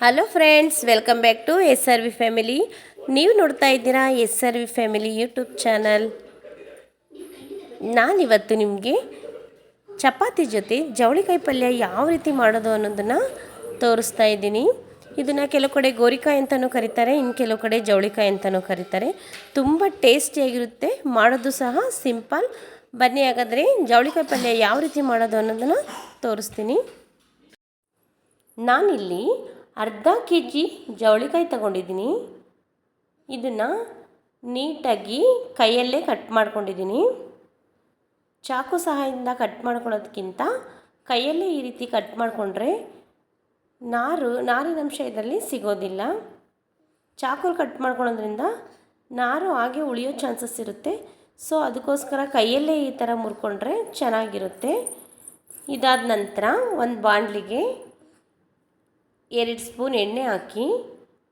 Hello friends welcome back to S R V family ನೀವು ನೋಡ್ತಾ ಇದ್ದೀರಾ S R V family YouTube channel ನಾನಿವತ್ತು ನಿಮಗೆ ಚಪಾತಿ ಜೊತೆ ಜವಳಿಕಾಯಿ ಪಲ್ಯ ಯಾವ ರೀತಿ ಮಾಡೋದು ಅನ್ನೋದನ್ನು ತೋರಿಸ್ತಾ ಇದ್ದೀನಿ. ಇದನ್ನು ಕೆಲವು ಕಡೆ ಗೋರಿಕಾಯಿ ಅಂತಲೂ ಕರೀತಾರೆ, ಇನ್ನು ಕೆಲವು ಕಡೆ ಜವಳಿಕಾಯಿ ಅಂತಲೂ ಕರೀತಾರೆ. ತುಂಬ ಟೇಸ್ಟಿಯಾಗಿರುತ್ತೆ ಮಾಡೋದು ಸಹ ಸಿಂಪಲ್ ಬನ್ನಿ ಹಾಗಾದರೆ ಜವಳಿಕಾಯಿ ಪಲ್ಯ ಯಾವ ರೀತಿ ಮಾಡೋದು ಅನ್ನೋದನ್ನು ತೋರಿಸ್ತೀನಿ. ನಾನಿಲ್ಲಿ ಅರ್ಧ ಕೆ ಜಿ ಜವಳಿಕಾಯಿ ತಗೊಂಡಿದ್ದೀನಿ. ಇದನ್ನು ನೀಟಾಗಿ ಕೈಯಲ್ಲೇ ಕಟ್ ಮಾಡ್ಕೊಂಡಿದ್ದೀನಿ. ಚಾಕು ಸಹಾಯದಿಂದ ಕಟ್ ಮಾಡ್ಕೊಳ್ಳೋದಕ್ಕಿಂತ ಕೈಯಲ್ಲೇ ಈ ರೀತಿ ಕಟ್ ಮಾಡಿಕೊಂಡ್ರೆ ನಾರು ನಾರಿನಂಶ ಇದರಲ್ಲಿ ಸಿಗೋದಿಲ್ಲ. ಚಾಕುಲಿ ಕಟ್ ಮಾಡ್ಕೊಳ್ಳೋದ್ರಿಂದ ನಾರು ಹಾಗೆ ಉಳಿಯೋ ಚಾನ್ಸಸ್ ಇರುತ್ತೆ. ಸೊ ಅದಕ್ಕೋಸ್ಕರ ಕೈಯಲ್ಲೇ ಈ ಥರ ಮುರ್ಕೊಂಡ್ರೆ ಚೆನ್ನಾಗಿರುತ್ತೆ. ಇದಾದ ನಂತರ ಒಂದು ಬಾಣಲಿಗೆ ಎರಡು ಸ್ಪೂನ್ ಎಣ್ಣೆ ಹಾಕಿ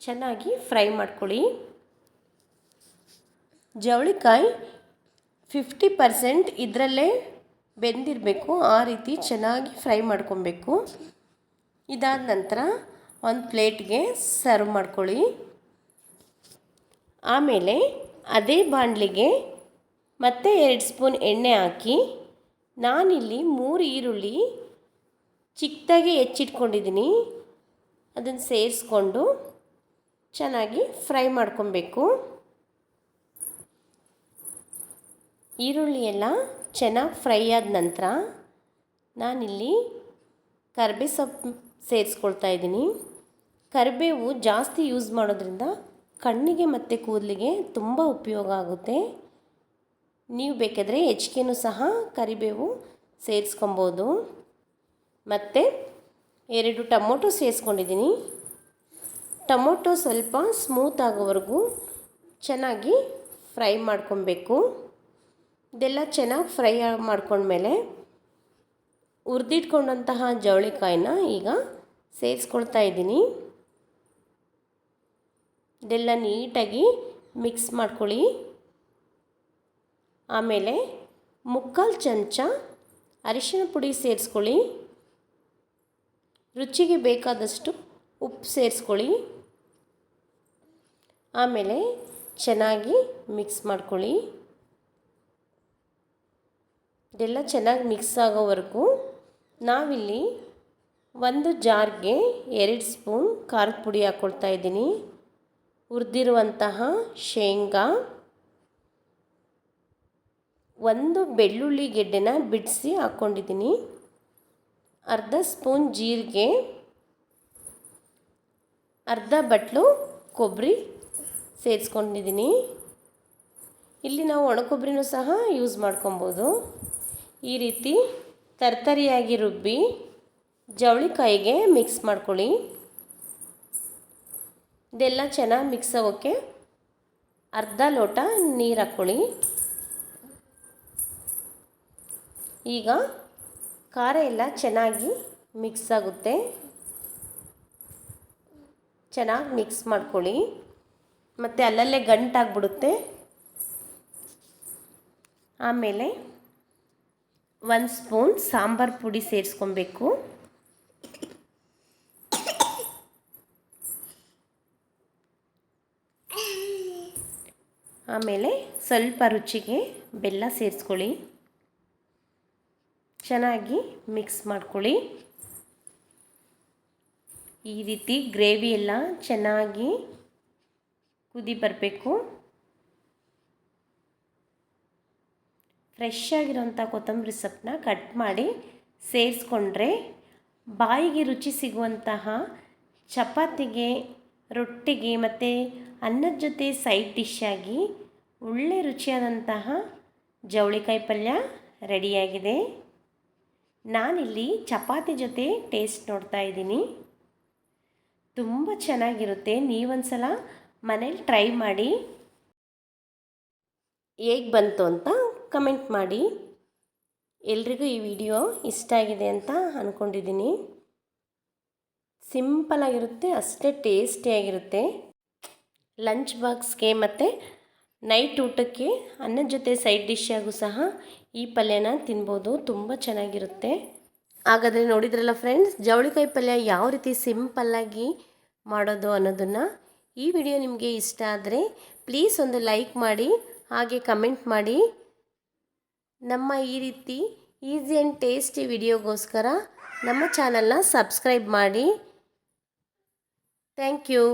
ಚೆನ್ನಾಗಿ ಫ್ರೈ ಮಾಡ್ಕೊಳ್ಳಿ. ಜವಳಿಕಾಯಿ ಫಿಫ್ಟಿ ಪರ್ಸೆಂಟ್ ಇದರಲ್ಲೇ ಬೆಂದಿರಬೇಕು, ಆ ರೀತಿ ಚೆನ್ನಾಗಿ ಫ್ರೈ ಮಾಡ್ಕೊಬೇಕು. ಇದಾದ ನಂತರ ಒಂದು ಪ್ಲೇಟ್ಗೆ ಸರ್ವ್ ಮಾಡ್ಕೊಳ್ಳಿ. ಆಮೇಲೆ ಅದೇ ಬಾಣಲಿಗೆ ಮತ್ತೆ ಎರಡು ಸ್ಪೂನ್ ಎಣ್ಣೆ ಹಾಕಿ, ನಾನಿಲ್ಲಿ ಮೂರು ಈರುಳ್ಳಿ ಚಿಕ್ಕದಾಗಿ ಹೆಚ್ಚಿಟ್ಕೊಂಡಿದ್ದೀನಿ. ಅದನ್ನು ಸೇರಿಸ್ಕೊಂಡು ಚೆನ್ನಾಗಿ ಫ್ರೈ ಮಾಡ್ಕೊಬೇಕು. ಈರುಳ್ಳಿ ಎಲ್ಲ ಚೆನ್ನಾಗಿ ಫ್ರೈ ಆದ ನಂತರ ನಾನಿಲ್ಲಿ ಕರ್ಬೆ ಸೊಪ್ಪು ಸೇರಿಸ್ಕೊಳ್ತಾ ಇದ್ದೀನಿ. ಕರಿಬೇವು ಜಾಸ್ತಿ ಯೂಸ್ ಮಾಡೋದ್ರಿಂದ ಕಣ್ಣಿಗೆ ಮತ್ತು ಕೂದಲಿಗೆ ತುಂಬ ಉಪಯೋಗ ಆಗುತ್ತೆ. ನೀವು ಬೇಕಾದರೆ ಹೆಚ್ಚಿಗೆನೂ ಸಹ ಕರಿಬೇವು ಸೇರಿಸ್ಕೊಬೋದು. ಮತ್ತು ಎರಡು ಟೊಮೊಟೊ ಸೇರಿಸ್ಕೊಂಡಿದ್ದೀನಿ. ಟೊಮೊಟೊ ಸ್ವಲ್ಪ ಸ್ಮೂತ್ ಆಗೋವರೆಗೂ ಚೆನ್ನಾಗಿ ಫ್ರೈ ಮಾಡ್ಕೊಬೇಕು. ಇದೆಲ್ಲ ಚೆನ್ನಾಗಿ ಫ್ರೈ ಮಾಡ್ಕೊಂಡ್ಮೇಲೆ ಉರಿದಿಟ್ಕೊಂಡಂತಹ ಜವಳಿಕಾಯಿನ ಈಗ ಸೇರಿಸ್ಕೊಳ್ತಾ ಇದ್ದೀನಿ. ಇದೆಲ್ಲ ನೀಟಾಗಿ ಮಿಕ್ಸ್ ಮಾಡ್ಕೊಳ್ಳಿ. ಆಮೇಲೆ ಮುಕ್ಕಾಲು ಚಮಚ ಅರಿಶಿಣ ಪುಡಿ ಸೇರಿಸ್ಕೊಳ್ಳಿ. ರುಚಿಗೆ ಬೇಕಾದಷ್ಟು ಉಪ್ಪು ಸೇರಿಸ್ಕೊಳ್ಳಿ. ಆಮೇಲೆ ಚೆನ್ನಾಗಿ ಮಿಕ್ಸ್ ಮಾಡ್ಕೊಳ್ಳಿ. ಇದೆಲ್ಲ ಚೆನ್ನಾಗಿ ಮಿಕ್ಸ್ ಆಗೋವರೆಗೂ ನಾವಿಲ್ಲಿ ಒಂದು ಜಾರ್ಗೆ ಎರಡು ಸ್ಪೂನ್ ಖಾರದ ಪುಡಿ ಹಾಕ್ಕೊಳ್ತಾ ಇದ್ದೀನಿ. ಹುರಿದಿರುವಂತಹ ಶೇಂಗಾ, ಒಂದು ಬೆಳ್ಳುಳ್ಳಿ ಗೆಡ್ಡೆನ ಬಿಡಿಸಿ ಹಾಕ್ಕೊಂಡಿದ್ದೀನಿ ಅರ್ಧ ಸ್ಪೂನ್ ಜೀರಿಗೆ, ಅರ್ಧ ಬಟ್ಲು ಕೊಬ್ಬರಿ ಸೇರಿಸ್ಕೊಂಡಿದ್ದೀನಿ. ಇಲ್ಲಿ ನಾವು ಒಣ ಕೊಬ್ಬರಿನೂ ಸಹ ಯೂಸ್ ಮಾಡ್ಕೊಬೋದು. ಈ ರೀತಿ ತರ್ತರಿಯಾಗಿ ರುಬ್ಬಿ ಜವಳಿಕಾಯಿಗೆ ಮಿಕ್ಸ್ ಮಾಡ್ಕೊಳ್ಳಿ. ಇದೆಲ್ಲ ಚೆನ್ನಾಗಿ ಮಿಕ್ಸ್ ಆಗೋಕ್ಕೆ ಅರ್ಧ ಲೋಟ ನೀರು ಹಾಕ್ಕೊಳ್ಳಿ. ಈಗ ಖಾರ ಎಲ್ಲ ಚೆನ್ನಾಗಿ ಮಿಕ್ಸ್ ಆಗುತ್ತೆ. ಚೆನ್ನಾಗಿ ಮಿಕ್ಸ್ ಮಾಡ್ಕೊಳ್ಳಿ. ಮತ್ತು ಅಲ್ಲಲ್ಲೇ ಗಂಟಾಗ್ಬಿಡುತ್ತೆ ಆಮೇಲೆ ಒಂದು ಸ್ಪೂನ್ ಸಾಂಬಾರ್ ಪುಡಿ ಸೇರಿಸ್ಕೊಬೇಕು. ಆಮೇಲೆ ಸ್ವಲ್ಪ ರುಚಿಗೆ ಬೆಲ್ಲ ಸೇರಿಸ್ಕೊಳ್ಳಿ. ಚೆನ್ನಾಗಿ ಮಿಕ್ಸ್ ಮಾಡ್ಕೊಳ್ಳಿ. ಈ ರೀತಿ ಗ್ರೇವಿ ಎಲ್ಲ ಚೆನ್ನಾಗಿ ಕುದಿ ಬರಬೇಕು. ಫ್ರೆಶ್ ಆಗಿರೋಂಥ ಕೊತ್ತಂಬರಿ ಸೊಪ್ಪನ್ನ ಕಟ್ ಮಾಡಿ ಸೇರಿಸ್ಕೊಂಡ್ರೆ ಬಾಯಿಗೆ ರುಚಿ ಸಿಗುವಂತಹ ಚಪಾತಿಗೆ, ರೊಟ್ಟಿಗೆ ಮತ್ತು ಅನ್ನದ ಜೊತೆ ಸೈಡ್ ಡಿಶ್ ಆಗಿ ಒಳ್ಳೆ ರುಚಿಯಾದಂತಹ ಜವಳಿಕಾಯಿ ಪಲ್ಯ ರೆಡಿಯಾಗಿದೆ. ನಾನಿಲ್ಲಿ ಚಪಾತಿ ಜೊತೆ ಟೇಸ್ಟ್ ನೋಡ್ತಾ ಇದ್ದೀನಿ. ತುಂಬ ಚೆನ್ನಾಗಿರುತ್ತೆ. ನೀವೊಂದ್ಸಲ ಮನೇಲಿ ಟ್ರೈ ಮಾಡಿ. ಹೇಗೆ ಬಂತು ಅಂತ ಕಮೆಂಟ್ ಮಾಡಿ. ಎಲ್ರಿಗೂ ಈ ವಿಡಿಯೋ ಇಷ್ಟ ಆಗಿದೆ ಅಂತ ಅಂದ್ಕೊಂಡಿದ್ದೀನಿ ಸಿಂಪಲಾಗಿರುತ್ತೆ ಅಷ್ಟೇ ಟೇಸ್ಟಿಯಾಗಿರುತ್ತೆ ಲಂಚ್ ಬಾಕ್ಸ್ಗೆ ಮತ್ತು ನೈಟ್ ಊಟಕ್ಕೆ ಅನ್ನದ ಜೊತೆ ಸೈಡ್ ಡಿಶ್ಶಾಗೂ ಸಹ ಈ ಪಲ್ಯನ ತಿನ್ಬೋದು, ತುಂಬ ಚೆನ್ನಾಗಿರುತ್ತೆ. ಹಾಗಾದರೆ ನೋಡಿದ್ರಲ್ಲ ಫ್ರೆಂಡ್ಸ್ ಜವಳಿಕಾಯಿ ಪಲ್ಯ ಯಾವ ರೀತಿ ಸಿಂಪಲ್ಲಾಗಿ ಮಾಡೋದು ಅನ್ನೋದನ್ನು ಈ ವಿಡಿಯೋ ನಿಮಗೆ ಇಷ್ಟ ಆದರೆ ಪ್ಲೀಸ್ ಒಂದು ಲೈಕ್ ಮಾಡಿ, ಹಾಗೆ ಕಮೆಂಟ್ ಮಾಡಿ. ನಮ್ಮ ಈ ರೀತಿ ಈಸಿ ಆ್ಯಂಡ್ ಟೇಸ್ಟಿ ವಿಡಿಯೋಗೋಸ್ಕರ ನಮ್ಮ ಚಾನಲ್ನ ಸಬ್ಸ್ಕ್ರೈಬ್ ಮಾಡಿ. Thank you